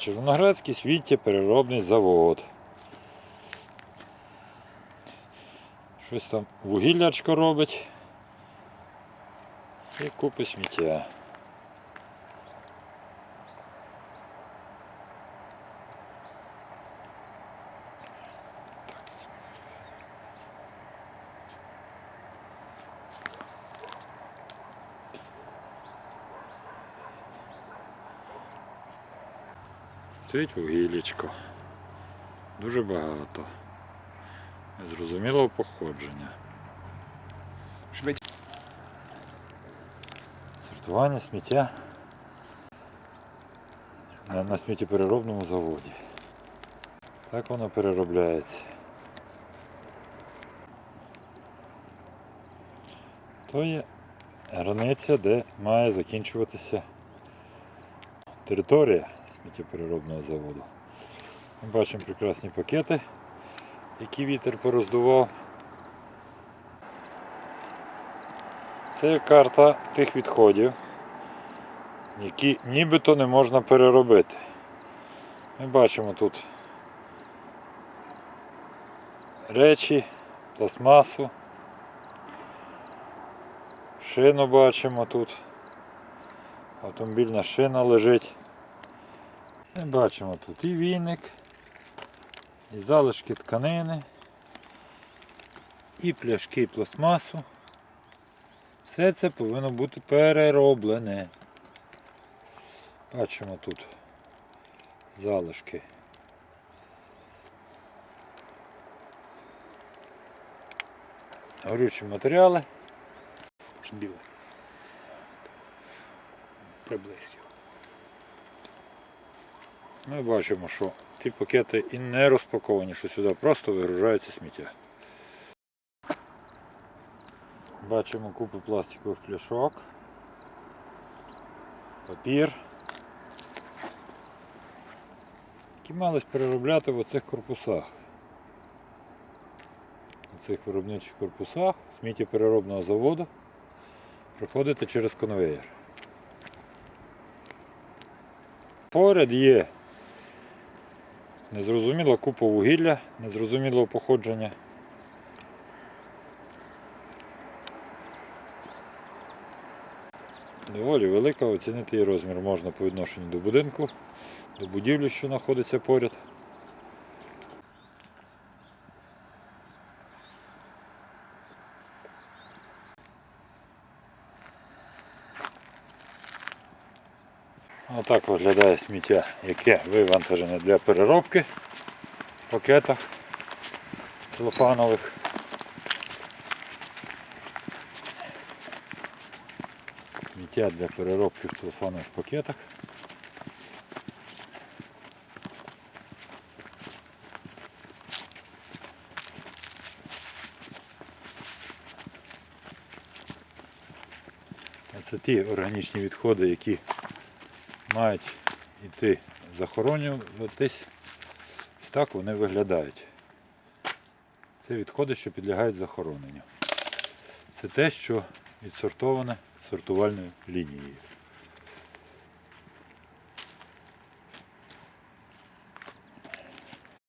Червоноградський світтєпереробний завод. Щось там вугіллячко робить. І купи сміття. Стоїть вугіллячко. Дуже багато. Незрозумілого походження. Сортування сміття на, на сміттєпереробному заводі. Так воно переробляється. То є границя, де має закінчуватися територія сміттєпереробного заводу. Ми бачимо прекрасні пакети, які вітер пороздував. Це карта тих відходів, які нібито не можна переробити. Ми бачимо тут речі, пластмасу, шину бачимо тут. Автомобільна шина лежить. Ми бачимо тут і віник, і залишки тканини, і пляшки пластмасу. Все це повинно бути перероблене. Бачимо тут залишки. Горючі матеріали. Біле. Приблизь його. Ми бачимо, що ті пакети і не розпаковані, що сюди просто вигружається сміття. Бачимо купу пластикових пляшок, папір, які мались переробляти в оцих корпусах. У цих виробничих корпусах сміттєпереробного заводу проходити через конвейер. Поряд є незрозуміла купа вугілля, незрозумілого походження. Доволі велика, оцінити її розмір можна по відношенню до будинку, до будівлі, що знаходиться поряд. Отак виглядає сміття, яке вивантажене для переробки в пакетах целофанових. Сміття для переробки в целофанових пакетах. Це ті органічні відходи, які мають йти захоронюватись. Ось так вони виглядають. Це відходи, що підлягають захороненню. Це те, що відсортоване сортувальною лінією.